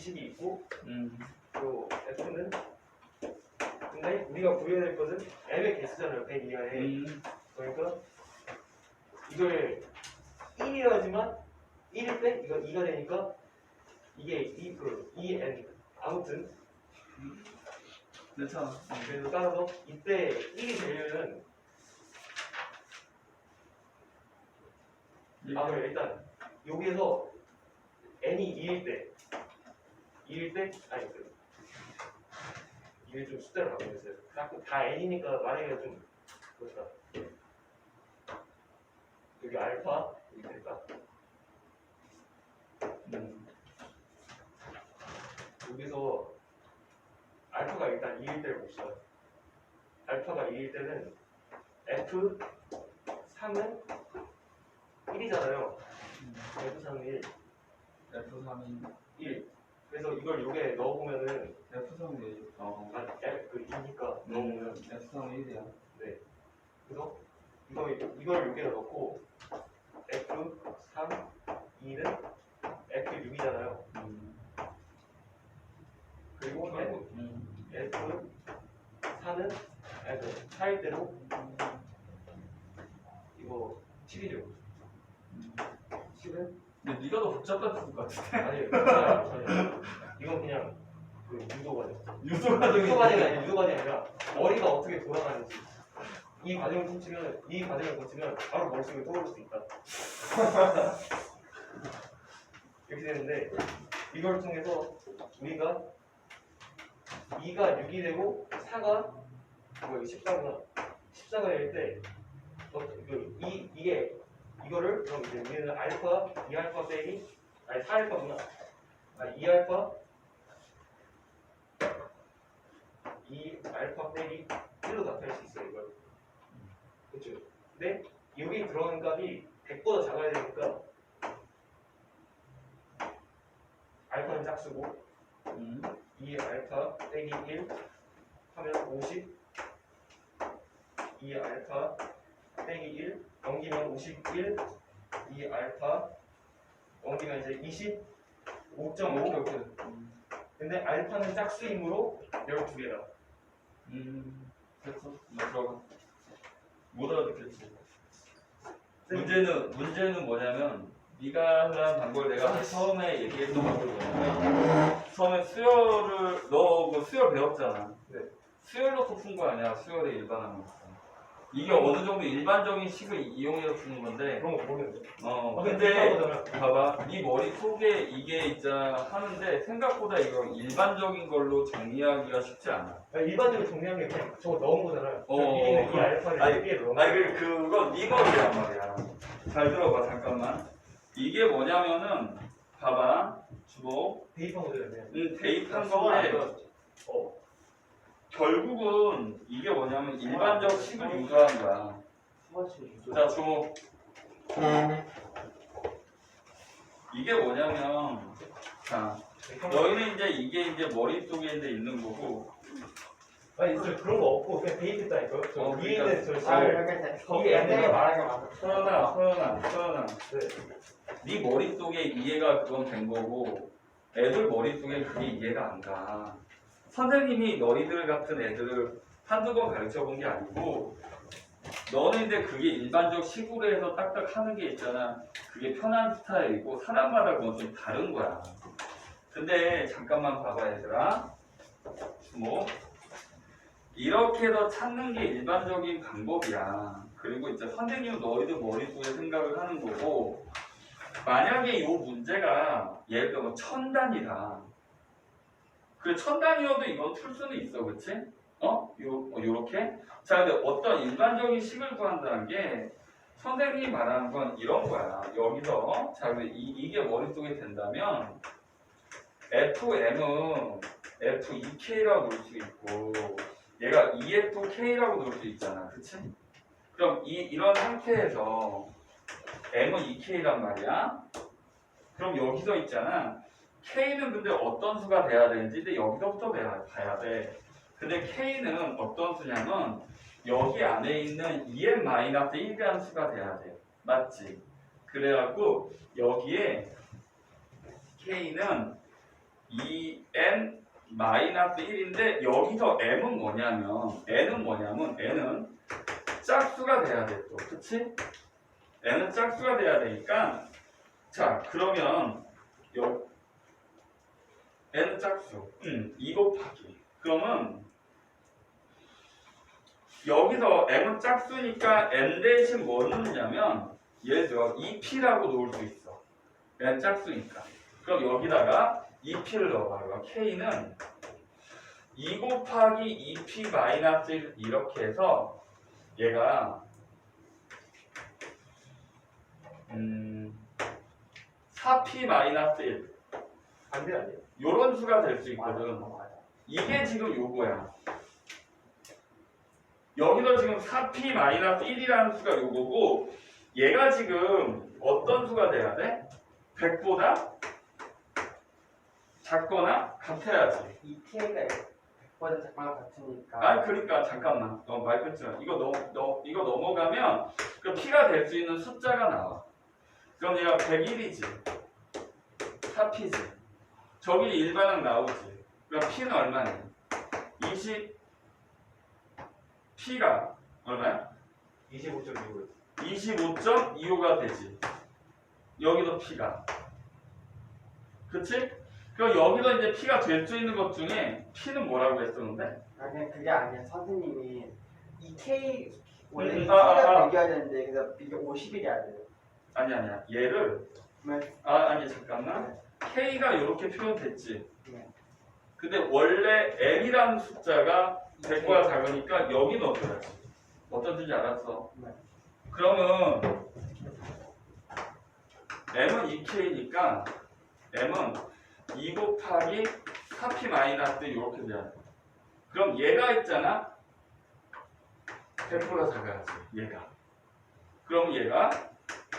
20이 있고 음. 또 F는 근데 우리가 구해야 될 것은 M의 개수잖아요 100 이하에 음. 그러니까 이걸 1이라지만 1일 때 이거 2가 되니까 이게 2, 그 2n 아무튼 괜찮아. 그래서 따라서 이때 1이 되려면 아 그래 일단 여기에서 n이 2일 때 2일 때 아니 그 이게 좀 숫자를 바꿔주세요. 자꾸 다 n이니까 말하기가 좀 그렇다. 여기 알파 이렇게 됐다 음. 여기서 알파가 일단 2일 때를 봅시다. 알파가 2일 때는 f 3은 1이잖아요. F 3은 1 F3이 1 그래서 이걸 여기에 넣어보면은 F3이 어. 아, F 그 2니까 넣어보면 F3이 1이야. 그래서 이거 이걸 여기다 넣고 F 3 2는 F 6이잖아요. 음. 그리고 음. F 4는 아니 그 4일 때도 이거 7이죠. 음. 7은 근데 네가 더 복잡했을 것 같은데. 아니 그냥 아니, 이건 그냥 그 유도 과정. 유도 유도 과정이 과정이 아니라 유도 과정이 아니라 머리가 어떻게 돌아가는지 이 과정을 거치면 이 과정을 거치면 바로 머릿속에 떠오를 수 있다. 이렇게 되는데 이걸 통해서 우리가 2가 6이 되고 4가 뭐 14구나 14가 될때 그, 이, 이게 이거를 그럼 이제 우리는 알파 2알파 빼기 아니 4알파구나 아 2알파 2알파 빼기 1로 나타낼 수 있어요 이걸 그렇죠 근데 여기 들어가는 값이 100보다 작아야 되니까 알파는 짝수고 음. 2알파 빼기 1 하면 50 2알파 빼기 1 넘기면 51 2알파 넘기면 이제 20 오케이 5.5 오케이. 음. 근데 알파는 짝수이므로 12개다 음. 됐어. 나 들어가. 못 알아듣겠지. 문제는 문제는 뭐냐면 네가 하는 방법을 내가 처음에 얘기했던 뭐냐면 처음에 수열을 너 그 수열 배웠잖아. 네. 수열로서 푼거 아니야? 수열의 일반항. 이게 어느 정도 일반적인 식을 이용해서 푸는 건데 그런 거 모르는데 어 어, 근데 거잖아 봐봐. 네 머릿 속에 이게 있잖아 하는데 생각보다 이거 일반적인 걸로 정리하기가 쉽지 않아. 일반적으로 정리한 게 그냥 저거 넣은 거잖아요. 어, 어, 이 알파를 아니, 4개를 넣은 아니 그 그건 네 머리란 말이야. 잘 들어봐 잠깐만. 이게 뭐냐면은 봐봐. 주로 대입한 거잖아요 음, 대입한 건데 들어갔죠. 어 결국은 이게 뭐냐면 일반적 식을 유도하는 거야. 자 주목. 이게 뭐냐면 자 너희는 이제 이게 이제 머릿속에 이제 있는 거고 아니 저 그런 거 없고 그냥 대입했다니까요 저 어, 위에 그러니까. 있는 저 아, 이렇게 이게 옛날에 아니라- 말한 게 맞아. 서연아 서연아 서연아 네. 네 머릿속에 이해가 그건 된 거고 애들 머릿속에 그게 이해가 안 가. 선생님이 너희들 같은 애들을 한두 번 가르쳐 본 게 아니고 너는 이제 그게 일반적 해서 딱딱 하는 게 있잖아. 그게 편한 스타일이고 사람마다 그건 좀 다른 거야. 근데 잠깐만 봐봐 얘들아. 주목. 이렇게 해서 찾는 게 일반적인 방법이야. 그리고 이제 선생님은 너희들 머릿속에 생각을 하는 거고 만약에 이 문제가 예를 들어 뭐 천단이다. 그 천단이어도 이건 풀 수는 있어, 그치? 어? 요, 어, 요렇게? 자, 근데 어떤 일반적인 식을 구한다는 게 선생님이 말하는 건 이런 거야. 여기서, 자, 근데 이, 이게 머릿속에 된다면 FM은 F2K라고 놓을 수 있고 얘가 EFK라고 놓을 수 있잖아. 그치? 그럼 이, 이런 상태에서 M은 2K란 말이야. 그럼 여기서 있잖아. K는 근데 어떤 수가 돼야 되는지 근데 여기서부터 봐야 돼. 근데 K는 어떤 수냐면 여기 안에 있는 2n-1이라는 수가 돼야 돼. 맞지? 그래갖고 여기에 K는 2n 마이너스 1인데 여기서 m은 뭐냐면 n은 뭐냐면 n은 짝수가 돼야 돼 또, 그치? n은 짝수가 돼야 되니까 자 그러면 요 n은 짝수 음, 2 곱하기. 그러면 여기서 m은 짝수니까 n 대신 뭐 넣느냐면 예를 들어 2p라고 놓을 수 있어. N 짝수니까. 그럼 여기다가 2p를 넣어봐요 k는 2 곱하기 2p 마이너스 1 이렇게 해서 얘가 음 4p 마이너스 1 반대 아니에요? 요런 수가 될 수 있거든. 이게 지금 요거야. 여기서 지금 4p 마이너스 1이라는 수가 요거고 얘가 지금 어떤 수가 돼야 돼? 100보다 작거나 같아야지. 이 T가 100보다 작거나 같으니까 아 그러니까 잠깐만. 너말 끊지 마. 이거 넘, 넘, 이거 넘어가면 그 p가 될 수 있는 숫자가 나와. 그럼 얘가 101이지. 4p지. 저기 일반항 나오지. 그럼 p는 얼마니? 20 p가 얼마야? 25.6을 25.25가 되지. 여기도 p가. 그치? 그럼 여기서 이제 p가 될 수 있는 것 중에 p는 뭐라고 했었는데? 아니 그게 아니야 선생님이 이 K 원래 음, 이 아, 아, K가 아. 100이어야 되는데 그래서 이게 50일이야 돼 아니 아니야. 얘를 네. 아 아니 잠깐만. K가 이렇게 표현됐지. 네. 근데 원래 m이라는 숫자가 100보다 작으니까 여기 넣어줘야지. 어떤 뜻인지 알았어? 네. 그러면 m은 2k니까 m은 2 곱하기 4p 마이너스 이렇게 돼야 돼. 그럼 얘가 있잖아. 100보다 작아야지. 얘가. 그럼 얘가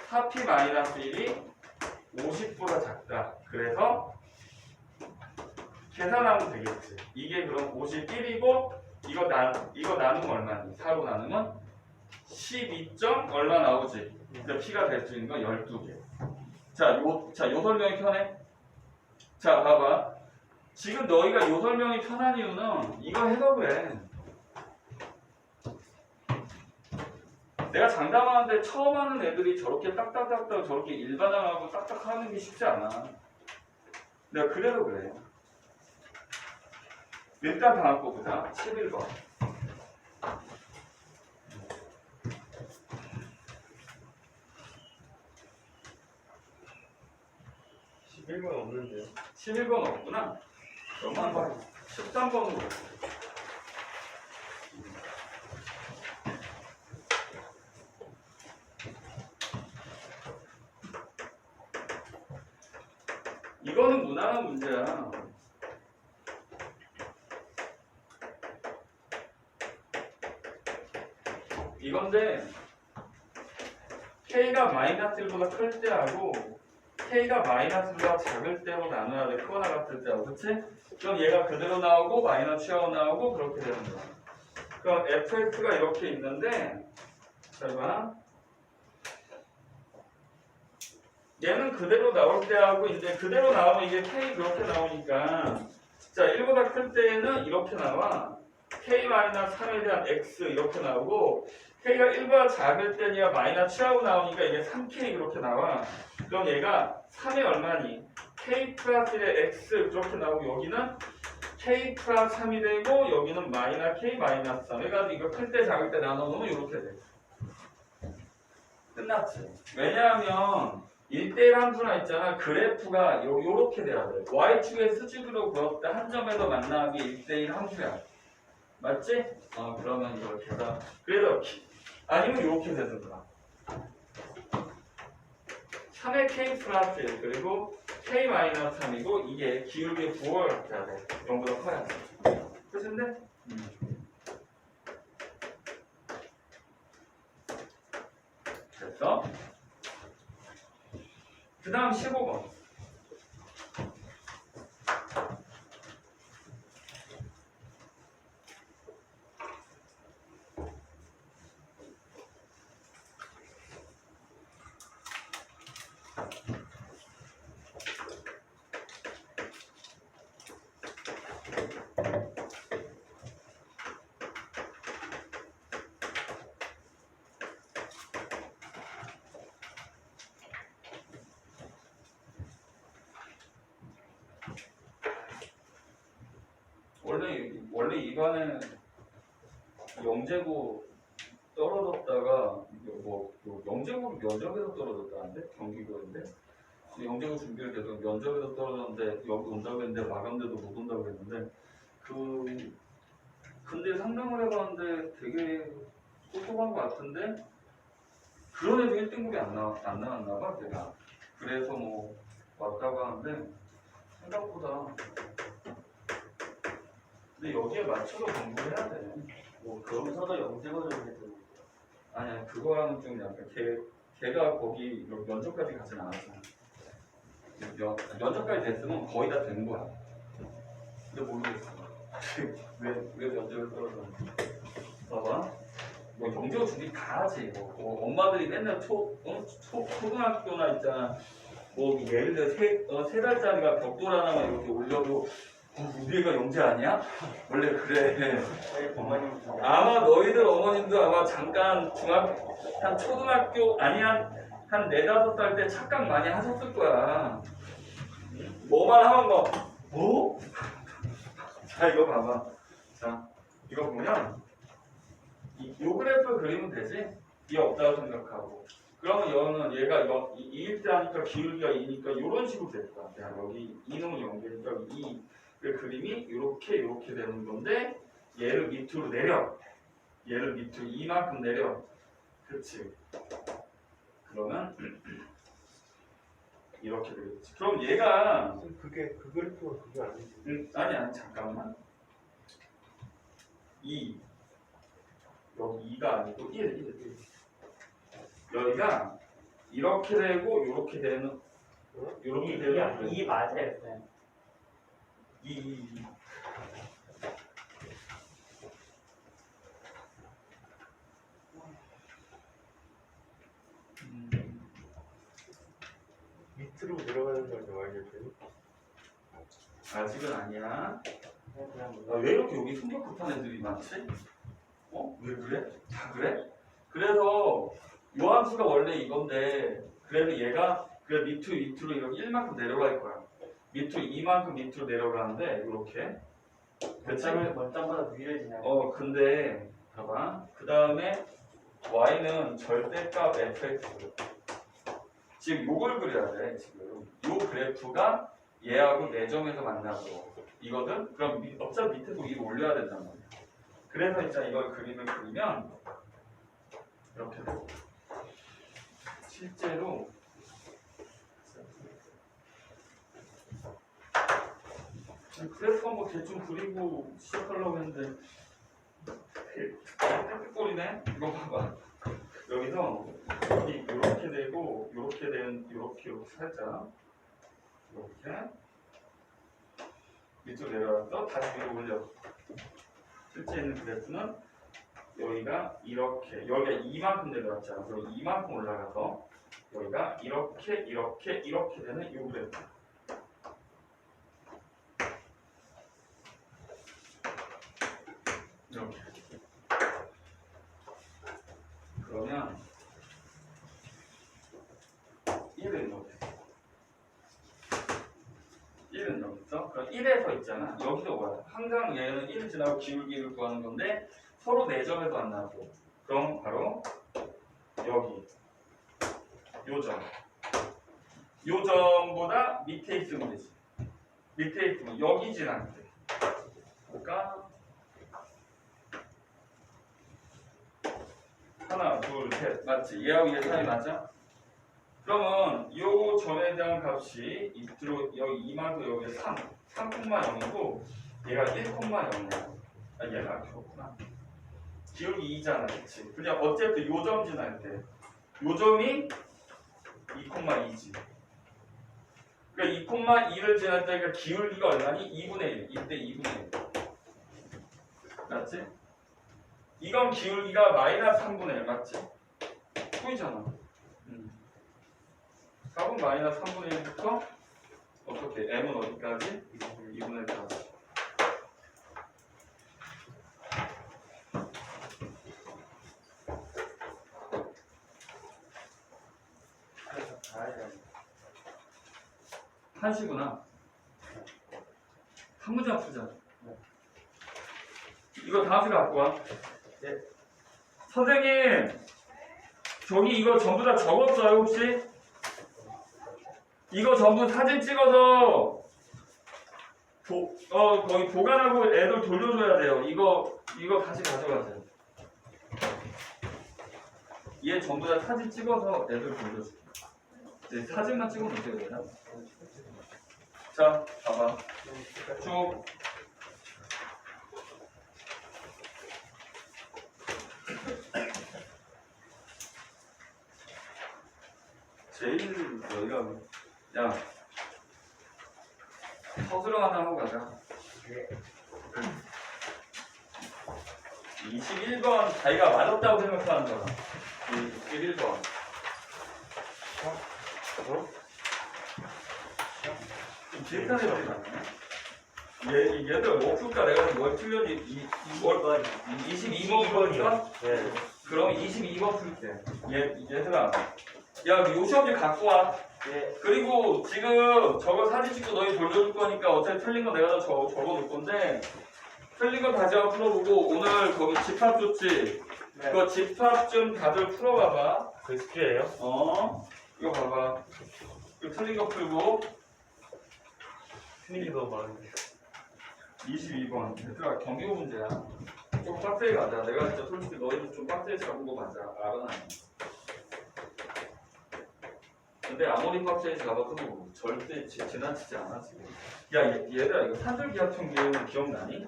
4p 마이너스 1이 50보다 작다. 그래서 계산하면 되겠지. 이게 그럼 51이고 이거 나 이거 나누면 얼마니? 4로 나누면 12. 점 얼마 나오지? 그래서 p가 될 수 있는 건 12개. 자, 요, 자, 요 설명이 편해? 자, 봐봐. 지금 너희가 요 설명이 편한 이유는 이거 해석을 해. 내가 장담하는데 처음 하는 애들이 저렇게 딱딱딱딱 저렇게 일반화하고 딱딱 하는 게 쉽지 않아. 내가 그래서 그래. 일단 다음 거 보자. 11번. 십 11번 없는데요 11번 없구나. 그러면 13번으로. 이거는 무난한 문제야. 이건데 k가 마이너스 1보다 클 때하고 k가 마이너스보다 작을 때로 나눠야 돼. 크거나 같을 때하고, 그치? 그럼 얘가 그대로 나오고 마이너스 취하고 나오고 그렇게 되는 거야. 그럼 fx가 이렇게 있는데, 잘 봐. 얘는 그대로 나올 때 하고 이제 그대로 나오면 이게 k 그렇게 나오니까. 자 1보다 클 때에는 이렇게 나와. K 마이너스 3에 대한 x 이렇게 나오고 k가 1보다 작을 때니까 마이너스 취하고 나오니까 이게 3k 그렇게 나와. 그럼 얘가 3이 얼마니? k 플러스 1의 x 이렇게 나오고 여기는 k 플러스 3이 되고 여기는 마이너스 k 마이너스 3 해가지고 이거 클 때 작을 때 나눠 놓으면 이렇게 돼. 끝났지? 왜냐하면 1대1 함수나 있잖아. 그래프가 요, 요렇게 돼야 돼. Y축의 수직으로 그었을 때한 점에서 만나기 1대1 함수야. 맞지? 어 그러면 이걸 계산 그래서 키- 아니면 이렇게 되는 거야 3의 k 플러스 1 그리고 k 마이너스 3이고 이게 기울기의 부호가 돼야 돼. 0보다 커야 돼. 끝인데? 음. 됐어? 그 다음 15번 원래 입안에 영재고 떨어졌다가 뭐, 뭐 영재고 면접에서 떨어졌다는데? 경기고인데? 영재고 준비를 계속 면접에서 떨어졌는데 여기 온다고 했는데 마감돼도 못 온다고 했는데 그 근데 상담을 해봤는데 되게 똑똑한 것 같은데? 그런 애도 1등급이 안, 나, 안 나왔나 봐 걔가. 그래서 뭐 왔다고 하는데 생각보다 근데 여기에 맞춰서 공부해야 돼. 뭐 그러면서도 영재고를 해도 아니야 그거랑은 좀 약간 걔 걔가 거기 면접까지 가진 않았잖아. 면, 면접까지 됐으면 거의 다 된 거야. 근데 모르겠어. 왜왜 면접을 떨어졌는지. 봐봐. 뭐 경제고 준비 다 하지. 뭐, 뭐 엄마들이 맨날 초, 어? 초 초등학교나 있잖아. 뭐 예를 들어 세, 어, 세 달짜리가 벽돌 하나만 이렇게 올려도 어, 우리 애가 영재 아니야? 원래 그래. 아마 너희들 어머님도 아마 잠깐 중학 한 초등학교 아니 한 한 네다섯 살 때 착각 많이 하셨을 거야. 뭐만 하면 뭐 뭐? 자 이거 봐봐. 자 이거 보면 이, 요 그래프 그리면 되지? 이 없다고 생각하고 그러면 여는 얘가 여, 이 2일 때 하니까 기울기가 2니까 이런 식으로 될 거야. 야 여기 2는 0이니까 이 그림이 이렇게 이렇게 되는 건데 얘를 밑으로 내려. 얘를 밑으로 이만큼 내려. 그렇지. 그러면 이렇게 되겠지. 그럼 얘가 그게 그 그래프가 그게 아니지. 음, 아니 아니 잠깐만. 2 여기 2가 아니고 1, 1, 1. 여기가 이렇게 되고 이렇게 되는 이렇게 되는 이 맞아요 쌤 2, 2, 2. 음, 밑으로 내려가는 거 아니야 완전 아직은 아니야. 아, 왜 이렇게 여기 성격 급한 애들이 많지? 어? 왜 그래? 다 그래? 그래서 요 함수가 원래 이건데 그래도 얘가 그래 밑으로 밑으로 이렇게 1만큼 내려갈 거야. 밑으로 2만큼 밑으로 내려가는데 이렇게? 원점을 원점보다 위를 지나요 어 근데 봐봐. 그 다음에 y는 절대값 fx 지금 요걸 그려야 돼 지금. 요 그래프가 얘하고 내점에서 만나고. 이거든? 그럼 미- 어차피 밑에서 위로 올려야 된단 말이야. 그래서 일단 이걸 그림을 그리면 이렇게 돼 실제로 그래프 한번 대충 그리고 시작하려고 했는데 땡땡거리네? 이거 봐봐. 여기서 여기 이렇게 되고 이렇게 된 이렇게 이렇게 살짝 이렇게 밑으로 내려와서 다시 위로 올려. 실제 있는 그래프는 여기가 이렇게 여기가 이만큼 내려왔잖아. 그럼 이만큼 올라가서 여기가 이렇게 이렇게 이렇게 되는 이 그래프. 이렇게. 그러면 1은 여기 1은 여기 있어? 그럼 1에서 있잖아 여기도 뭐야 항상 얘는 1 지나고 기울기를 구하는 건데 서로 4점에서 만나고 그럼 바로 여기 요점 요점보다 밑에 있으면 되지 밑에 있으면 여기 지날 때 볼까? 하나, 둘, 셋. 맞지? 얘하고 얘 사이 맞아? 그러면 요 점에 대한 값이 밑으로 여기 이만큼 여기 3, 3,0이고 얘가 1,0이야. 아, 얘가 그렇구나. 기울기 2잖아, 그치? 그냥 어쨌든 요점 지날 때. 요 점이 2,2지. 그러니까 2,2를 지날 때가 기울기가 얼마니? 2분의 1. 이때 2분의 1. 맞지? 이건 기울기가 마이너스 3분의 1 맞지? 보이잖아. 음. 4분 마이너스 3분의 1부터 어떻게? m은 어디까지? 2분의 1까지. 그래서 가야 돼 한시구나. 한 문장 풀자. 이거 다음 시간 갖고 와. 네. 선생님, 저기 이거 전부 다 적었어요, 혹시? 이거 전부 사진 찍어서 보, 어, 거기 보관하고 애들 돌려줘야 돼요. 이거, 이거 다시 가져가세요. 얘 전부 다 사진 찍어서 애들 돌려줘. 네, 사진만 찍으면 어떻게 되나? 자, 봐봐. 쭉. 제일 여기가 야 서술형 하나 하고 가자. 21번 자기가 맞았다고 생각하는 거야. 21번. 어? 좀 비슷한 애들이 많네. 얘, 얘들 뭐 풀까? 내가 뭘 틀렸지? 이, 뭘, 22번이니까? 네. 그럼 22번 풀게. 얘, 얘들아. 야, 요 시험지 갖고 와. 네. 그리고 지금 저거 사진 찍고 너희 돌려줄 거니까 어차피 틀린 거 내가 다 적, 적어놓을 건데 틀린 거 다시 한번 풀어보고 오늘 거기 집합 줬지? 네. 그거 집합 좀 다들 풀어봐봐. 그 숙제예요? 어? 이거 봐봐. 이거 틀린 거 풀고 틀린 게 너무 많은데. 22번. 얘들아 경기고 문제야. 좀 빡세게 가자. 내가 진짜 솔직히 너희들 좀 빡세게 잡은 거 맞아. 알아. 근데 아무리 빡세게 잡아도 절대 지, 지나치지 않아 지금. 야 얘, 얘들아 이거 산술기하청기운 기억나니? 네.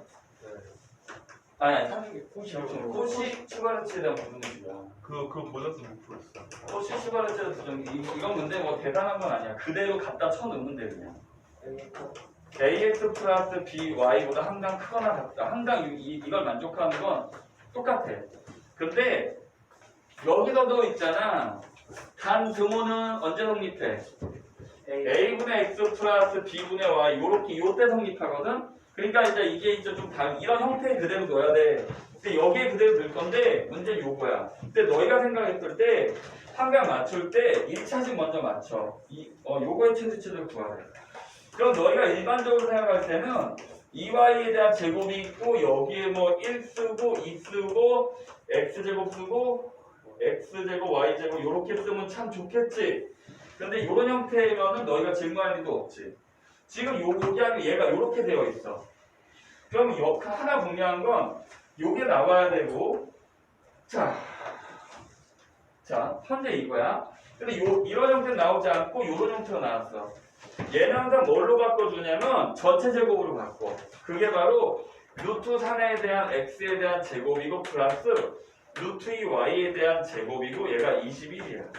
아니 아니 산술기 꽃이하청 꽃이 추가르치에 대한 부분이야. 그, 그거 몰라서 못 풀었어. 꽃이 추가르치에 부분 이거 이건 근데 뭐 대단한 건 아니야. 그대로 갖다 쳐넣으면 돼 그냥. Ax 플러스 by보다 항상 크거나 같다. 항상 이, 이- 이걸 만족하는 건 똑같아. 근데 여기서도 있잖아. 단 등호는 언제 성립해? a분의 x 플러스 b분의 y 요렇게 요때 성립하거든. 그러니까 이제 이게 이제 좀 다, 이런 형태 그대로 넣어야 돼. 근데 여기에 그대로 넣을 건데 문제는 요거야. 근데 너희가 생각했을 때 항상 맞출 때 1차식 먼저 맞춰. 이, 어, 요거의 최대치를 구하래. 그럼 너희가 일반적으로 생각할 때는 2y에 대한 제곱이 있고 여기에 뭐 1 쓰고 2 쓰고 x제곱 쓰고 x제곱 y제곱 이렇게 쓰면 참 좋겠지. 근데 이런 형태면은 너희가 질문할 일도 없지. 지금 요, 여기 하면 얘가 이렇게 되어 있어. 그럼 여, 하나 분명한 건 요게 나와야 되고 자, 자 현재 이거야. 근데 요, 이런 형태는 나오지 않고 이런 형태로 나왔어 얘는 항상 뭘로 바꿔주냐면 전체 제곱으로 바꿔. 그게 바로 루트 3에 대한 x에 대한 제곱이고 플러스 루트 2 y에 대한 제곱이고 얘가 21이야.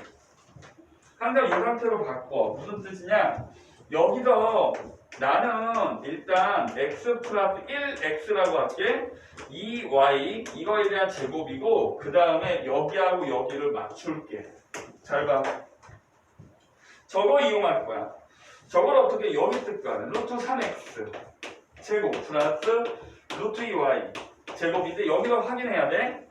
항상 이 상태로 바꿔. 무슨 뜻이냐? 여기서 나는 일단 x 플러스 1x라고 할게. 2y 이거에 대한 제곱이고 그 다음에 여기하고 여기를 맞출게. 잘 봐. 저거 이용할 거야. 저걸 어떻게 여기 쓸 거야? 루트 3x 제곱 플러스 루트 2y 제곱인데 여기서 확인해야 돼.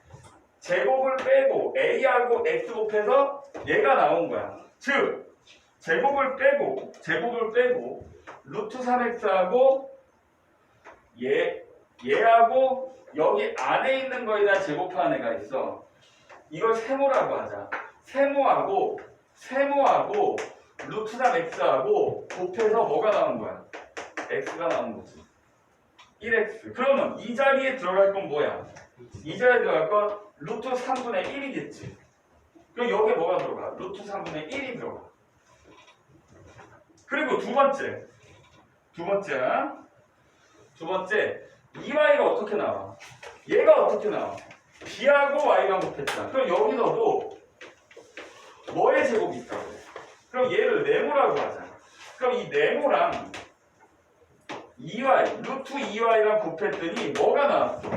제곱을 빼고 a하고 x 곱해서 얘가 나온 거야. 즉 제곱을 빼고 제곱을 빼고 루트 3x하고 얘 얘하고 여기 안에 있는 거에 대한 제곱하는 애가 있어. 이걸 세모라고 하자. 세모하고 세모하고 루트 3x하고 곱해서 뭐가 나온 거야? x가 나온 거지. 1x. 그러면 이 자리에 들어갈 건 뭐야? 이 자리에 들어갈 건 루트 3분의 1이겠지. 그럼 여기에 뭐가 들어가? 루트 3분의 1이 들어가. 그리고 두 번째. 두 번째. 두 번째. 이 y가 어떻게 나와? 얘가 어떻게 나와? b하고 y가 곱했다. 그럼 여기서도 뭐의 제곱이 있다고 그럼 얘를 네모라고 하자. 그럼 이 네모랑 2y, 루트 2y랑 곱했더니 뭐가 나왔어?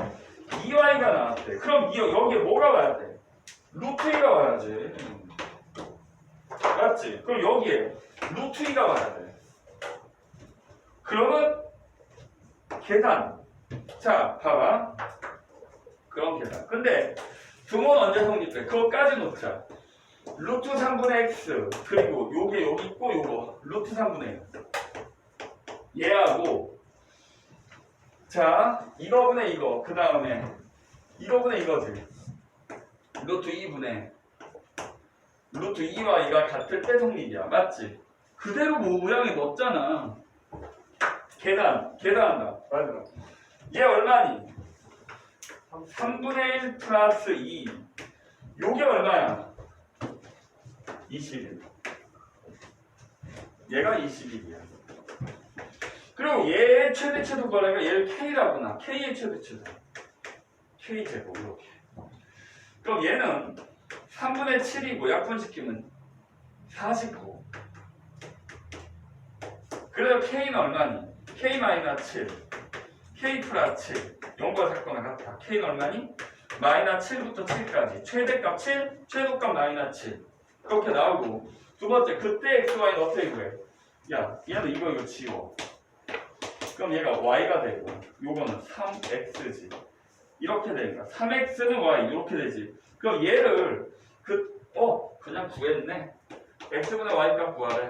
2y가 나왔대. 그럼 이, 여기에 뭐가 와야 돼? 루트 2가 와야지. 맞지? 그럼 여기에 루트 2가 와야 돼. 그러면 계산. 자, 봐봐. 그럼 계산. 근데 등호는 언제 성립돼? 그거까지 놓자. 루트 3분의 x 그리고 요게 여기 있고 요거 루트 3분의 1 얘하고 자, 이거분의 이거. 그 다음에 이거분의 이거지. 루트 2분의 루트 2와 2가 같을 때 성립이야. 맞지? 그대로 뭐 모양이 넣었잖아. 계산, 계산한다. 맞아. 얘 얼마니? 3분의 1 플러스 2. 요게 얼마야? 21. 얘가 21이야. 그리고 얘의 최대치도 뭐라니까 얘를 K라구나. K의 최대치도. K제곱 이렇게. 그럼 얘는 3분의 7이고 약분시키면 49. 그래서 K는 얼마니? K 마이너스 7. K 플러스 7. 0과 사건은 같아. K는 얼마니? 마이너스 7부터 7까지. 최대값 7, 최소값 마이너스 7. 그렇게 나오고. 두 번째, 그때 X, Y는 어떻게 구해? 야, 얘는 이거 이거 지워. 그럼 얘가 Y가 되고, 요거는 3X지. 이렇게 되니까 3X는 Y 이렇게 되지. 그럼 얘를 그, 어, 그냥 구했네. X분의 Y 값 구하래.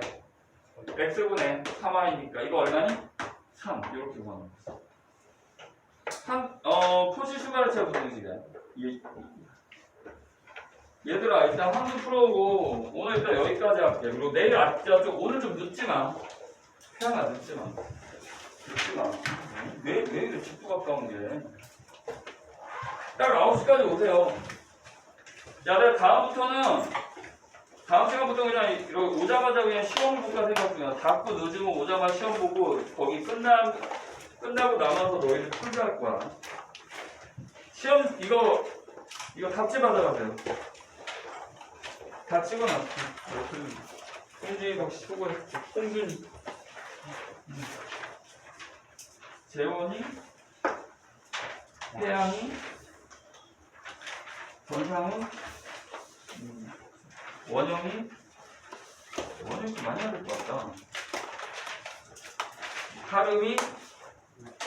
X분의 3Y니까 이거 얼마니? 3 이렇게 구하는 거지. 한, 어, 포지 슈가르 체브 공식이야. 얘- 얘들아, 일단 한두 풀어오고, 오늘 일단 여기까지 할게. 그리고 내일 아침, 좀, 오늘 좀 늦지 마. 태양아, 늦지 마. 늦지 마. 왜, 왜 이렇게 집도 가까운 게. 딱 9시까지 오세요. 야, 내가 다음부터는, 다음 시간부터 그냥, 이렇게 오자마자 그냥 시험 볼까 생각 중이야. 닫고 늦으면 오자마자 시험 보고, 거기 끝나, 끝나고 남아서 너희들 풀게 할 거야. 시험 이거 이거 답지 받아가세요. 다 찍어놨어. 홍준이 덕씨 수고했지. 홍준이. 음. 재원이, 태양이, 전상훈, 음, 원영이, 원영이 좀 많이 해야 될 것 같다. 하름이,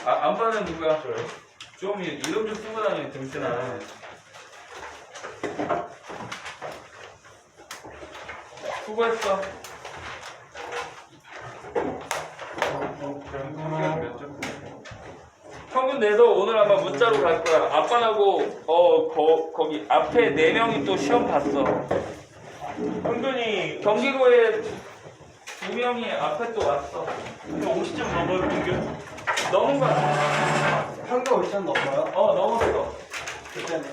아, 안 받는 누구야? 저요? 좀 이- 이름 좀 쓰고 다녀, 등신아. 수고했어. 평균 내서 오늘 아마 문자로 갈 거야. 아빠하고 어 거, 거기 앞에 네 명이 또 시험 봤어. 평균이 경기도에 두 명이 앞에 또 왔어. 50점 넘어요 평균? 넘은 거야. 평균 50점 넘어요? 어 넘었어. 그때는 병이가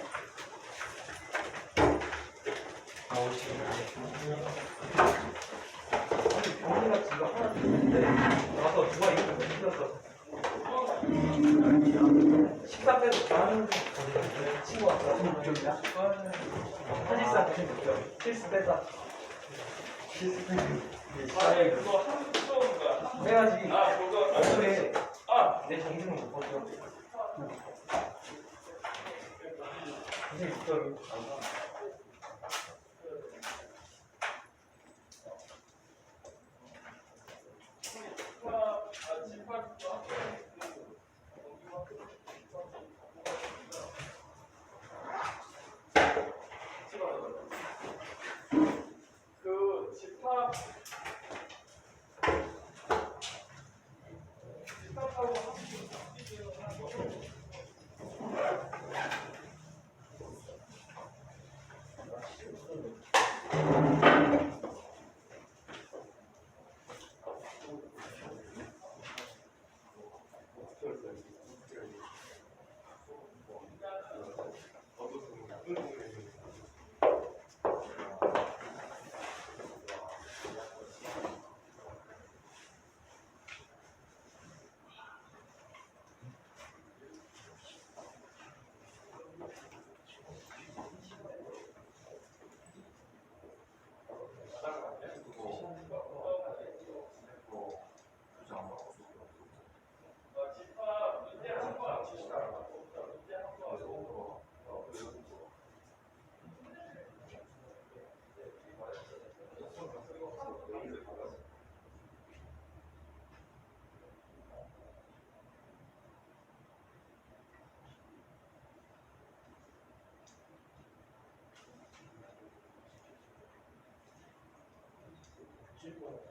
지금 하나 있는데 와서 누가 이거 못 시켰어. 식사 때도 다른 친구 왔어. 좀이야? 사실상 96점. 실수 뺐다. 아예 그거 한 거야. 그래야지. 아 그거 얼굴에 아내 정신을 못 버텨. 96점이. 그 칠 거야.